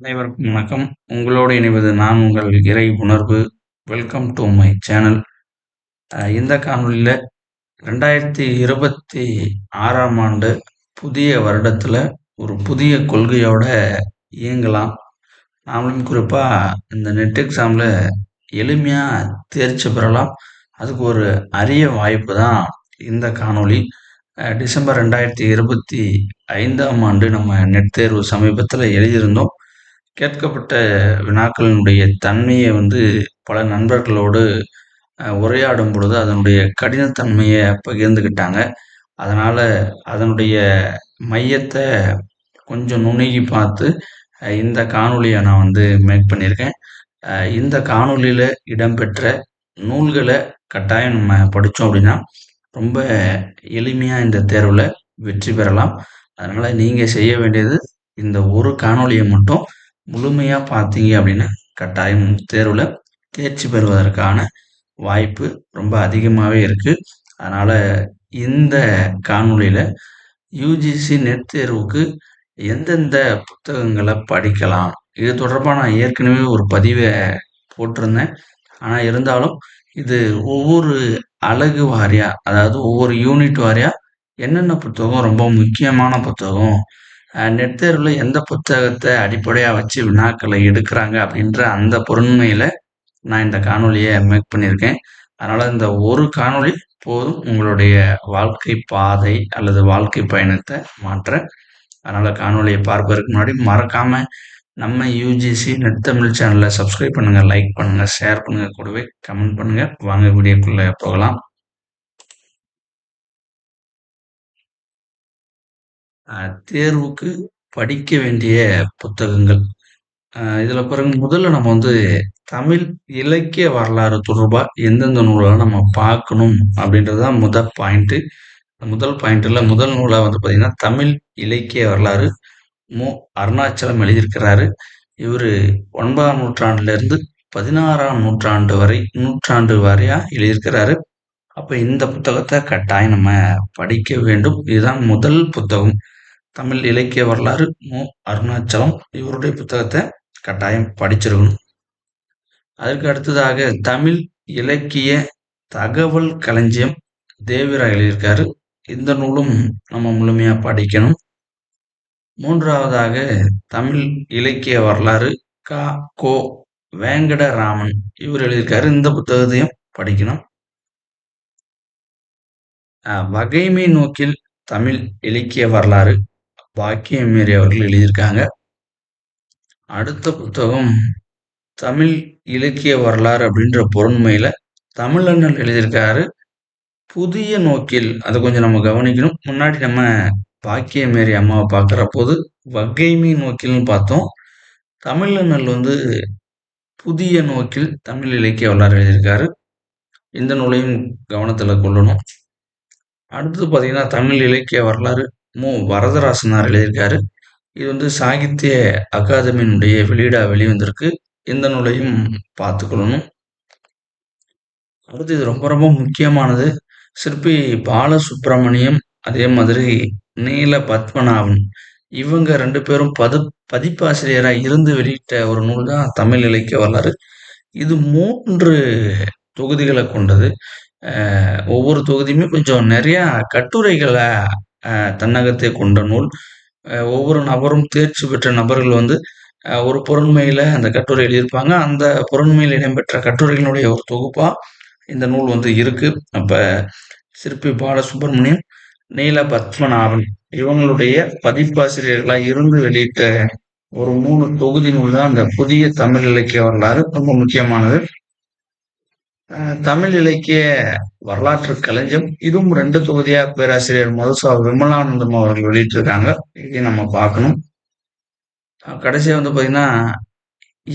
அனைவருக்கும் வணக்கம். உங்களோடு இணைவது நான் உங்கள் இறை உணர்வு. வெல்கம் டு மை சேனல் இந்த காணொலியில் ரெண்டாயிரத்தி இருபத்தி ஆறாம் ஆண்டு புதிய வருடத்தில் ஒரு புதிய கொள்கையோட இயங்கலாம். நாமளும் குறிப்பாக இந்த நெட் எக்ஸாமில் எளிமையாக தேர்ச்சி பெறலாம். அதுக்கு ஒரு அரிய வாய்ப்பு தான் இந்த காணொளி. டிசம்பர் ரெண்டாயிரத்தி இருபத்தி ஐந்தாம் ஆண்டு நம்ம நெட் தேர்வு சமீபத்தில் எழுதியிருந்தோம். கேட்கப்பட்ட வினாக்களினுடைய தன்மையை வந்து பல நண்பர்களோடு உரையாடும் பொழுது அதனுடைய கடினத்தன்மையை பகிர்ந்துக்கிட்டாங்க அதனால் அதனுடைய மையத்தை கொஞ்சம் நுணுகி பார்த்து இந்த காணொலியை நான் வந்து மேக் பண்ணியிருக்கேன். இந்த காணொலியில் இடம்பெற்ற நூல்களை கட்டாயம் நம்ம படித்தோம் அப்படின்னா ரொம்ப எளிமையாக இந்த தேர்வில் வெற்றி பெறலாம். அதனால் நீங்கள் செய்ய வேண்டியது இந்த ஒரு காணொலியை மட்டும் முழுமையாக பார்த்தீங்க அப்படின்னா கட்டாயம் தேர்வில் தேர்ச்சி பெறுவதற்கான வாய்ப்பு ரொம்ப அதிகமாகவே இருக்குது அதனால் இந்த காணொலியில் யூஜிசி நெட் தேர்வுக்கு எந்தெந்த புத்தகங்களை படிக்கலாம்? இது தொடர்பாக நான் ஏற்கனவே ஒரு பதிவை போட்டிருந்தேன். ஆனால் இருந்தாலும் இது ஒவ்வொரு அழகு வாரியாக அதாவது ஒவ்வொரு யூனிட் வாரியாக என்னென்ன புத்தகம் ரொம்ப முக்கியமான புத்தகம் நெட்தேர்வில் எந்த புத்தகத்தை அடிப்படையாக வச்சு வினாக்களை எடுக்கிறாங்க அப்படின்ற அந்த பொருண்மையில் நான் இந்த காணொலியை மேக் பண்ணியிருக்கேன். அதனால் இந்த ஒரு காணொலி போதும் உங்களுடைய வாழ்க்கை பாதை அல்லது வாழ்க்கை பயணத்தை மாற்ற அதனால் காணொலியை பார்ப்பதற்கு முன்னாடி மறக்காமல் நம்ம யூஜிசி நெட் தமிழ் சேனலை சப்ஸ்கிரைப் பண்ணுங்கள் லைக் பண்ணுங்கள் ஷேர் பண்ணுங்கள் கூடவே கமெண்ட் பண்ணுங்கள் வாங்க வீடியோக்குள்ளே போகலாம். தேர்வுக்கு படிக்க வேண்டிய புத்தகங்கள். இதில் பாருங்க முதல்ல நம்ம வந்து தமிழ் இலக்கிய வரலாறு தொடர்பாக எந்தெந்த நூலெல்லாம் நம்ம பார்க்கணும் அப்படின்றது தான் முதல் பாயிண்ட்டு முதல் பாயிண்ட்டில் முதல் நூலாக வந்து பார்த்திங்கன்னா தமிழ் இலக்கிய வரலாறு மு. அருணாச்சலம் எழுதியிருக்கிறாரு. இவர் ஒன்பதாம் நூற்றாண்டுலேருந்து பதினாறாம் நூற்றாண்டு வரை நூற்றாண்டு வரையாக எழுதியிருக்கிறாரு. அப்போ இந்த புத்தகத்தை கட்டாயம் நம்ம படிக்க வேண்டும். இதுதான் முதல் புத்தகம். தமிழ் இலக்கிய வரலாறு மு. அருணாச்சலம் இவருடைய புத்தகத்தை கட்டாயம் படிச்சிருக்கணும். அதற்கு அடுத்ததாக தமிழ் இலக்கிய தகவல் களஞ்சியம் தேவிரா எழுதியிருக்காரு. இந்த நூலும் நம்ம முழுமையாக படிக்கணும். மூன்றாவதாக தமிழ் இலக்கிய வரலாறு கா. கோ. வேங்கடராமன் இவர் எழுதியிருக்காரு. இந்த புத்தகத்தையும் படிக்கணும். வகைமை நோக்கில் தமிழ் இலக்கிய வரலாறு பாக்கியமேரி அவர்கள் எழுதியிருக்காங்க. அடுத்த புத்தகம் தமிழ் இலக்கிய வரலாறு அப்படின்ற பொருண்மையில் தமிழண்ணன் எழுதியிருக்காரு. புதிய நோக்கில் அதை கொஞ்சம் நம்ம கவனிக்கணும். முன்னாடி நம்ம பாக்கியமேரி அம்மாவை பார்க்குற போது வகைமை நோக்கில்னு பார்த்தோம். தமிழண்ணல் வந்து புதிய நோக்கில் தமிழ் இலக்கிய வரலாறு எழுதியிருக்காரு. இந்த நூலையும் கவனத்தில் கொள்ளணும். அடுத்து பார்த்தீங்கன்னா தமிழ் இலக்கிய வரலாறு மு. வரதராசனார் எழுதியிருக்காரு. இது வந்து சாகித்ய அகாதமியினுடைய வெளியீடாக வெளிவந்திருக்கு. இந்த நூலையும் பார்த்துக்கொள்ளணும் அடுத்து இது ரொம்ப ரொம்ப முக்கியமானது. சிற்பி பாலசுப்ரமணியம் அதே மாதிரி நீல பத்மநாபன். இவங்க ரெண்டு பேரும் பது பதிப்பாசிரியராக இருந்து வெளியிட்ட ஒரு நூல் தான் தமிழ் இலக்கிய வரலாறு. இது மூன்று தொகுதிகளை கொண்டது. ஒவ்வொரு தொகுதியுமே கொஞ்சம் நிறையா கட்டுரைகளை தன்னகத்தை கொண்ட நூல். ஒவ்வொரு நபரும் தேர்ச்சி பெற்ற நபர்கள் வந்து ஒரு பொருண்மையில் அந்த கட்டுரை எழுதியிருப்பாங்க அந்த பொருண்மையில் இடம்பெற்ற கட்டுரைகளுடைய ஒரு தொகுப்பாக இந்த நூல் வந்து இருக்குது அப்போ சிற்பி பாலசுப்ரமணியம் நீல பத்மநாபன் இவங்களுடைய பதிப்பாசிரியர்களாக இருந்து வெளியிட்ட ஒரு மூணு தொகுதி நூல் தான் அந்த புதிய தமிழ் இலக்கிய வரலாறு ரொம்ப முக்கியமானது. தமிழ் இலக்கிய வரலாற்று கலைஞம் இதுவும் ரெண்டு தொகுதியா பேராசிரியர் மதுசா விமலானந்தம் அவர்கள் வெளியிட்டிருக்காங்க. இதையும் நம்ம பார்க்கணும். கடைசியா வந்து பாத்தீங்கன்னா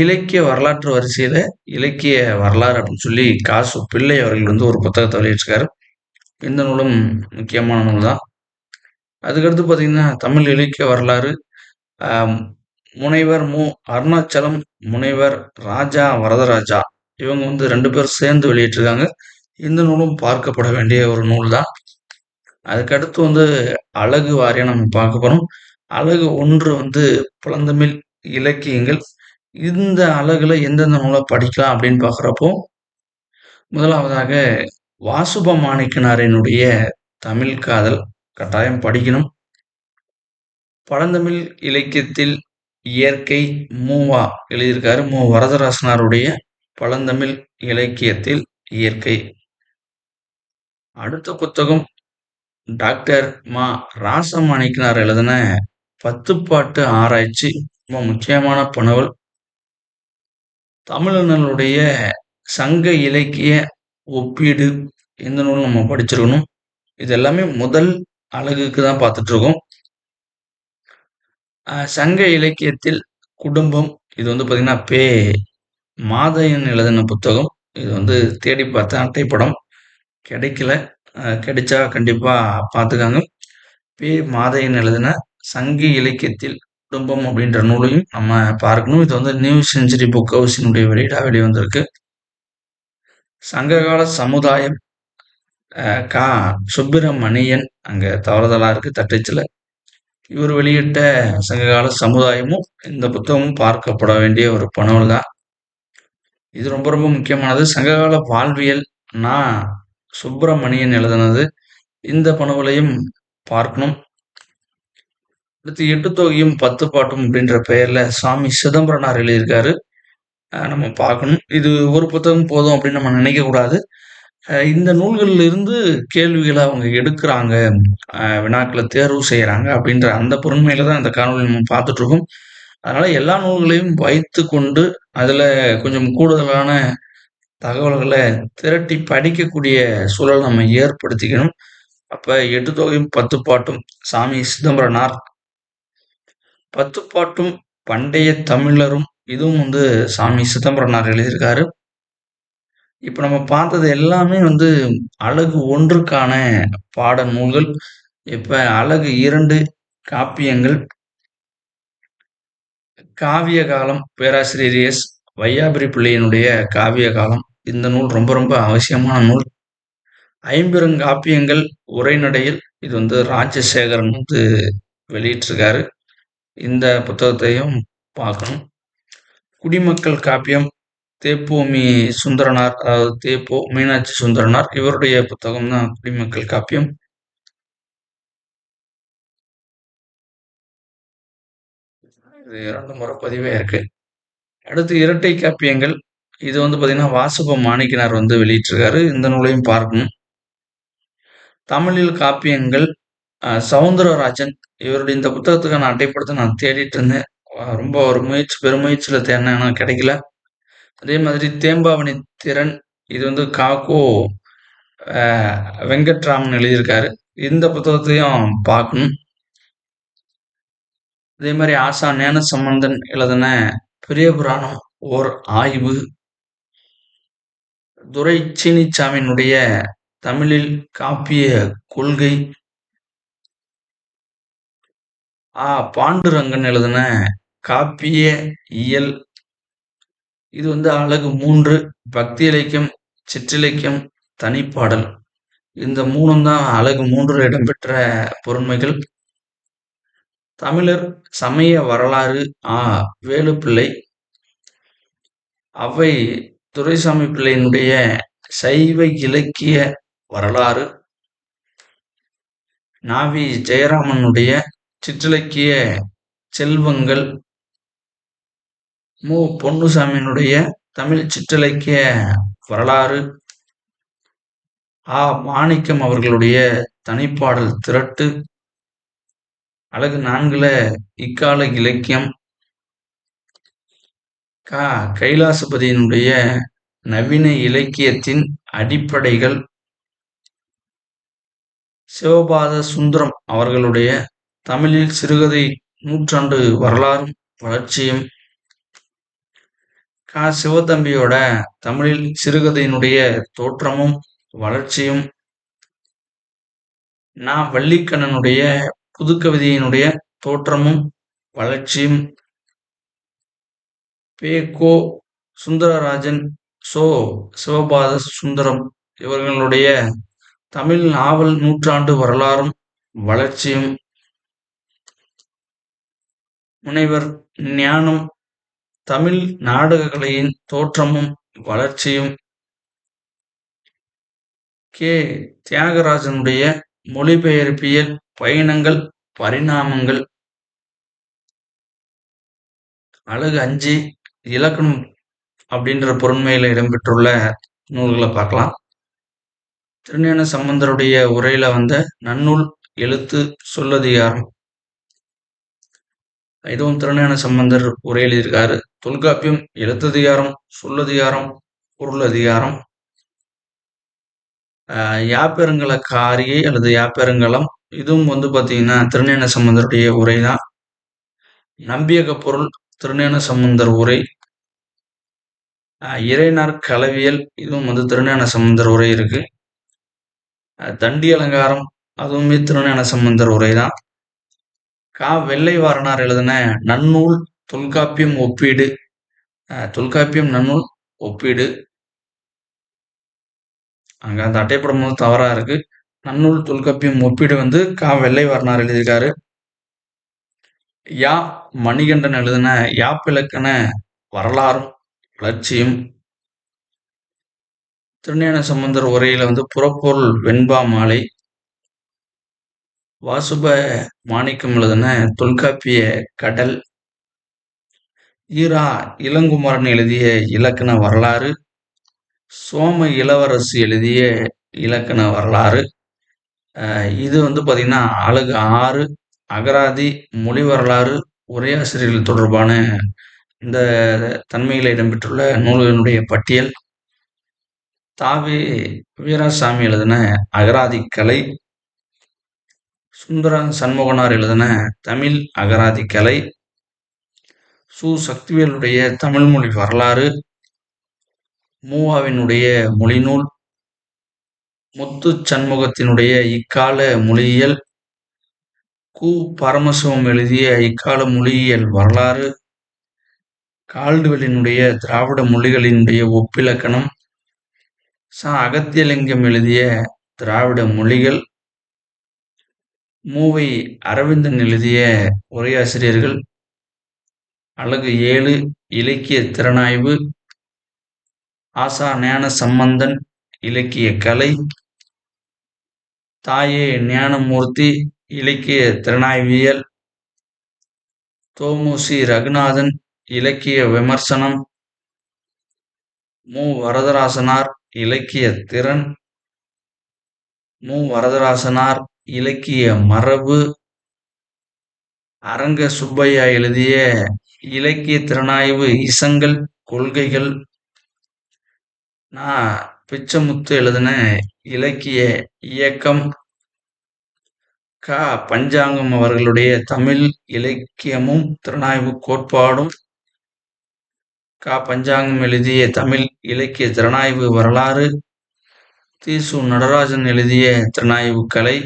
இலக்கிய வரலாற்று வரிசையில இலக்கிய வரலாறு அப்படின்னு சொல்லி காசு பிள்ளை அவர்கள் வந்து ஒரு புத்தகத்தை வெளியிட்டிருக்காரு. இந்த நூலும் முக்கியமான நூல் தான். அதுக்கடுத்து பார்த்தீங்கன்னா தமிழ் இலக்கிய வரலாறு. முனைவர் மு. அருணாச்சலம் முனைவர் ராஜா வரதராஜா. இவங்க வந்து ரெண்டு பேரும் சேர்ந்து வெளியிட்டிருக்காங்க. இந்த நூலும் பார்க்கப்பட வேண்டிய ஒரு நூல் தான் அதுக்கடுத்து வந்து அழகு வாரியம் நம்ம பார்க்க போகிறோம் அழகு ஒன்று வந்து பழந்தமிழ் இலக்கியங்கள். இந்த அழகுல எந்தெந்த நூலை படிக்கலாம் அப்படின்னு பார்க்குறப்போ முதலாவதாக வாசுப மாணிக்கனாரினுடைய தமிழ் காதல் கட்டாயம் படிக்கணும். பழந்தமிழ் இலக்கியத்தில் இயற்கை மூவா எழுதியிருக்காரு. மு. வரதராசனாருடைய பழந்தமிழ் இலக்கியத்தில் இயற்கை அடுத்த புத்தகம் டாக்டர் மா ராசமாணிக்கனார் எழுதின பத்துப்பாட்டு ஆராய்ச்சி ரொம்ப முக்கியமான பணவல் தமிழர்களுடைய சங்க இலக்கிய ஒப்பீடு இந்த நூல் நம்ம படிச்சிருக்கணும். இது எல்லாமே முதல் அழகுக்கு தான் பார்த்துட்டு இருக்கோம் சங்க இலக்கியத்தில் குடும்பம் இது வந்து பார்த்தீங்கன்னா பே மாதையன் எழுதின புத்தகம். இது வந்து தேடி பார்த்த அட்டைப்படம். கிடைக்கல. கிடைச்சா கண்டிப்பாக பார்த்துக்காங்க பி. மாதையன் எழுதின சங்கி இலக்கியத்தில் குடும்பம் அப்படின்ற நூலையும் நம்ம பார்க்கணும். இது வந்து நியூ செஞ்சுரி புக் ஹவுஸினுடைய வெளியீடாக வெளிவந்திருக்கு. சங்ககால சமுதாயம் கா. சுப்பிரமணியன் அங்கே தவறுதலாக இருக்குது தட்டச்சில். இவர் வெளியிட்ட சங்ககால சமுதாயமும் இந்த புத்தகமும் பார்க்கப்பட வேண்டிய ஒரு பணவல் தான் இது ரொம்ப ரொம்ப முக்கியமானது. சங்ககால வாழ்வியல் நான் சுப்பிரமணியன் எழுதினது. இந்த பணவலையும் பார்க்கணும். அடுத்து எட்டு தொகையும் பத்து பாட்டும் அப்படின்ற பெயர்ல சாமி சிதம்பரனார் எழுதியிருக்காரு. நம்ம பார்க்கணும். இது ஒரு புத்தகம் போதும் அப்படின்னு நம்ம நினைக்க கூடாது. இந்த நூல்கள்ல இருந்து கேள்விகளை அவங்க எடுக்கிறாங்க. வினாக்களை தேர்வு செய்யறாங்க அப்படின்ற அந்த பொறுமையில தான் இந்த காணொலி நம்ம பார்த்துட்டு இருக்கோம். அதனால எல்லா நூல்களையும் வைத்து கொண்டு அதுல கொஞ்சம் கூடுதலான தகவல்களை திரட்டி படிக்கக்கூடிய சூழல் நம்ம ஏற்படுத்திக்கணும். அப்ப எட்டு தொகையும் பத்து பாட்டும் சாமி சிதம்பரனார். பத்து பாட்டும் பண்டைய தமிழரும் இதுவும் வந்து சாமி சிதம்பரனார் எழுதியிருக்காரு. இப்ப நம்ம பார்த்தது எல்லாமே வந்து அழகு ஒன்றுக்கான பாட நூல்கள். இப்ப அழகு இரண்டு காப்பியங்கள். காவிய காலம் பேராசிரியர் எஸ். வையாபுரி பிள்ளையினுடைய காவிய காலம் இந்த நூல் ரொம்ப ரொம்ப அவசியமான நூல். ஐம்பெருங்காப்பியங்கள் உரைநடையில் இது வந்து ராஜசேகரன் வந்து வெளியிட்டிருக்காரு. இந்த புத்தகத்தையும் பார்க்கணும். குடிமக்கள் காப்பியம் தேப்போமி சுந்தரனார் அதாவது தேப்போ மீனாட்சி சுந்தரனார் இவருடைய புத்தகம் தான் குடிமக்கள் காப்பியம். இது இரண்டு முறை பதிவே இருக்கு. அடுத்து இரட்டை காப்பியங்கள் இது வந்து பார்த்தீங்கன்னா வாசுப மாணிக்கனார் வந்து வெளியிட்டிருக்காரு. இந்த நூலையும் பார்க்கணும். தமிழில் காப்பியங்கள் சவுந்தரராஜன் இவருடைய இந்த புத்தகத்துக்கான அட்டைப்படத்தை நான் தேடிட்டு இருந்தேன். ரொம்ப ஒரு முயற்சி பெருமுயற்சியில் தேடினேன் கிடைக்கல. அதே மாதிரி தேம்பாவணி திறன் இது வந்து காக்கோ வெங்கட்ராமன் எழுதியிருக்காரு. இந்த புத்தகத்தையும் பார்க்கணும். அதே மாதிரி ஆசா ஞான சம்பந்தன் எழுதின பெரிய புராணம் ஓர் ஆய்வு. துரை சீனிச்சாமியினுடைய தமிழில் காப்பிய கொள்கை ஆ. பாண்டுரங்கன் எழுதின காப்பிய இயல். இது வந்து அழகு மூன்று பக்தி இலக்கியம் சிற்றிலக்கியம் தனிப்பாடல். இந்த மூணும் தான் அழகு மூன்று இடம்பெற்ற பொருண்மைகள். தமிழர் சமய வரலாறு ஆ. வேலுப்பிள்ளை அவை துரைசாமி பிள்ளையினுடைய சைவ இலக்கிய வரலாறு நாவி ஜெயராமனுடைய சிற்றிலக்கிய செல்வங்கள் மு. பொன்னுசாமியினுடைய தமிழ் சிற்றிலக்கிய வரலாறு ஆ. மாணிக்கம் அவர்களுடைய தனிப்பாடல் திரட்டு அழகு நான்குல இக்கால இலக்கியம் கா கைலாசபதியினுடைய நவீன இலக்கியத்தின் அடிப்படைகள் சிவபாத சுந்தரம் அவர்களுடைய தமிழில் சிறுகதை நூற்றாண்டு வரலாறும் வளர்ச்சியும். கா சிவத்தம்பியோட தமிழில் சிறுகதையினுடைய தோற்றமும் வளர்ச்சியும். நா வள்ளிக்கண்ணனுடைய புதுக்கவிதையினுடைய தோற்றமும் வளர்ச்சியும். பே கோ சுந்தரராஜன் சோ சிவபாத சுந்தரம் இவர்களுடைய தமிழ் நாவல் நூற்றாண்டு வரலாறும் வளர்ச்சியும் முனைவர் ஞானம் தமிழ் நாடக கலையின் தோற்றமும் வளர்ச்சியும் கே தியாகராஜனுடைய மொழிபெயர்ப்பியல் பயணங்கள் பரிணாமங்கள் அழகு அஞ்சு இலக்கணம் அப்படின்ற பொருண்மையில இடம்பெற்றுள்ள நூல்களை பார்க்கலாம். திருஞான சம்பந்தருடைய உரையில வந்த நன்னூல் எழுத்து சொல்லதிகாரம் இதுவும் திருஞான சம்பந்தர் உரை எழுதியிருக்காரு தொல்காப்பியம் எழுத்ததிகாரம் சொல்லதிகாரம் பொருளதிகாரம் யாப்பெருங்கல காரியை அல்லது யாப்பெருங்கலம் இதுவும் வந்து பார்த்தீங்கன்னா திருஞான சம்பந்தருடைய உரை தான் நம்பியக பொருள் திருஞான சம்பந்தர் உரை. இறைநார் கலவியல் இதுவும் வந்து திருஞான சம்பந்தர் உரை இருக்கு. தண்டி அலங்காரம் அதுவுமே திருஞான சம்பந்தர் உரை தான். கா வெள்ளை வாரனார் எழுதின நன்னூல் தொல்காப்பியம் ஒப்பீடு. தொல்காப்பியம் நன்னூல் ஒப்பீடு. அங்கே அந்த அட்டைப்படம் வந்து தவறாக இருக்கு. நன்னூல் தொல்காப்பியம் ஒப்பீடு வந்து கா வெள்ளை வாரனார் எழுதியிருக்காரு. யா மணிகண்டன் எழுதின யாப்பிலக்கண வரலாறும் வளர்ச்சியும். திருஞான சம்பந்தர் உரையில வந்து புறப்பொருள் வெண்பா மாலை. வாசுப மாணிக்கம் எழுதின தொல்காப்பிய கடல். ஈரா இளங்குமரன் எழுதிய இலக்கண வரலாறு. சோம இளவரசு எழுதிய இலக்கண வரலாறு. இது வந்து பார்த்திங்கன்னா அழகு ஆறு. அகராதி மொழி வரலாறு உரையாசிரியர்கள் தொடர்பான இந்த தன்மையில் இடம்பெற்றுள்ள நூல்களினுடைய பட்டியல் தாவி வீராசாமி எழுதின அகராதி கலை சுந்தர சண்முகனார் எழுதின தமிழ் அகராதி கலை சு. சக்திவேலுடைய தமிழ்மொழி வரலாறு மூவாவினுடைய மொழிநூல் முத்து சண்முகத்தினுடைய இக்கால மொழியியல் கு பரமசிவம் எழுதிய இக்கால மொழியியல் வரலாறு கால்டுவெலினுடைய திராவிட மொழிகளினுடைய ஒப்பிலக்கணம் ச. அகத்தியலிங்கம் எழுதிய திராவிட மொழிகள் மூவை அரவிந்தன் எழுதிய உரையாசிரியர்கள் அழகு ஏழு இலக்கிய திறனாய்வு ஆசா ஞான சம்பந்தன் இலக்கிய கலை தாயே ஞானமூர்த்தி இலக்கிய திறனாய்வியல் தோமுசி ரகுநாதன் இலக்கிய விமர்சனம் மு. வரதராசனார் இலக்கிய திறன் மு. வரதராசனார் இலக்கிய மரபு அரங்க சுப்பையா எழுதிய இலக்கிய திறனாய்வு இசங்கள் கொள்கைகள். நான் பிச்சமுத்து எழுதின இலக்கிய இயக்கம் க. பஞ்சாங்கம் அவர்களுடைய தமிழ் இலக்கியமும் திறனாய்வு கோட்பாடும் க. பஞ்சாங்கம் எழுதிய தமிழ் இலக்கிய திறனாய்வு வரலாறு தீசு நடராஜன் எழுதிய திறனாய்வு கலை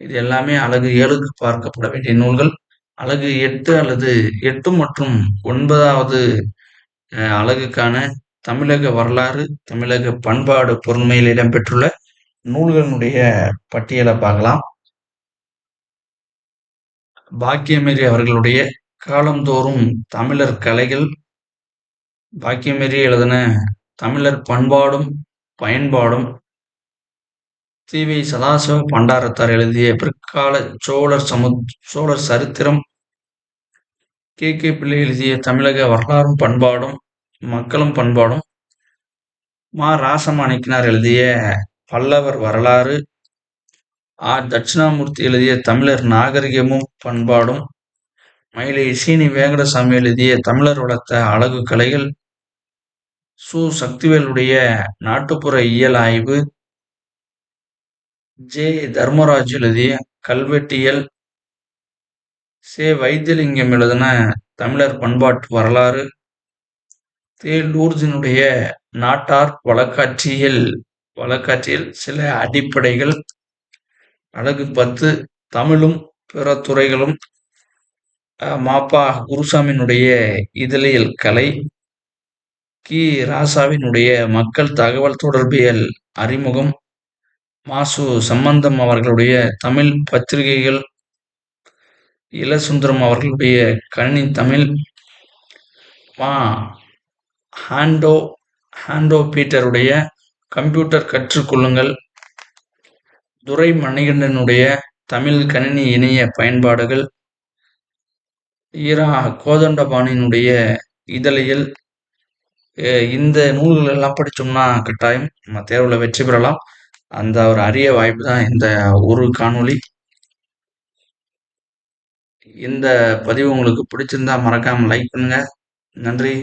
இது எல்லாமே அழகு ஏழுக்கு பார்க்கப்பட வேண்டிய நூல்கள். அழகு எட்டு அல்லது எட்டு மற்றும் ஒன்பதாவது அழகுக்கான தமிழக வரலாறு தமிழக பண்பாடு பொறுமையில் இடம்பெற்றுள்ள நூல்களினுடைய பட்டியலை பார்க்கலாம். பாக்கியமேரி அவர்களுடைய காலந்தோறும் தமிழர் கலைகள் பாக்கியமேரி எழுதின தமிழர் பண்பாடும் பயன்பாடும் தீவை சதாசிவ பண்டாரத்தார் எழுதிய பிற்கால சோழர் சமு சோழர் சரித்திரம். கே. கே. பிள்ளை எழுதிய தமிழக வரலாறும் பண்பாடும் மக்களும் பண்பாடும் மா. ராசமாணிக்கினார் எழுதிய பல்லவர் வரலாறு. ஆர் தட்சிணாமூர்த்தி எழுதிய தமிழர் நாகரிகமும் பண்பாடும் மயிலை சீனி வேங்கடசாமி எழுதிய தமிழர் வளர்த்த அழகு கலைகள் சு. சக்திவேலுடைய நாட்டுப்புற இயல் ஆய்வு ஜே. தர்மராஜ் எழுதிய கல்வெட்டியல் சே. வைத்தியலிங்கம் எழுதின தமிழர் பண்பாட்டு வரலாறு தே. லூர்ஜினுடைய நாட்டார் வழக்காட்சியில் வழக்காட்சியில் சில அடிப்படைகள். அழகு பத்து தமிழும் பிற துறைகளும் மாப்பா குருசாமியினுடைய இதழியல் கலை கி. ராசாவினுடைய மக்கள் தகவல் தொடர்பியல் அறிமுகம் மாசு சம்பந்தம் அவர்களுடைய தமிழ் பத்திரிகைகள் இளசுந்தரம் அவர்களுடைய கணினி தமிழ் மா. ஹாண்டோ ஹாண்டோ பீட்டருடைய கம்ப்யூட்டர் கற்றுக்கொள்ளுங்கள். துரை மணிகண்டனுடைய தமிழ் கணினி இணைய பயன்பாடுகள். ஈரா கோதண்டபாணியினுடைய இதழியல். இந்த நூல்கள் எல்லாம் படித்தோம்னா கட்டாயம் நம்ம தேர்வில் வெற்றி பெறலாம். அந்த ஒரு அரிய வாய்ப்பு தான் இந்த ஒரு காணொளி. இந்த பதிவு உங்களுக்கு பிடிச்சிருந்தா மறக்காமல் லைக் பண்ணுங்க. நன்றி.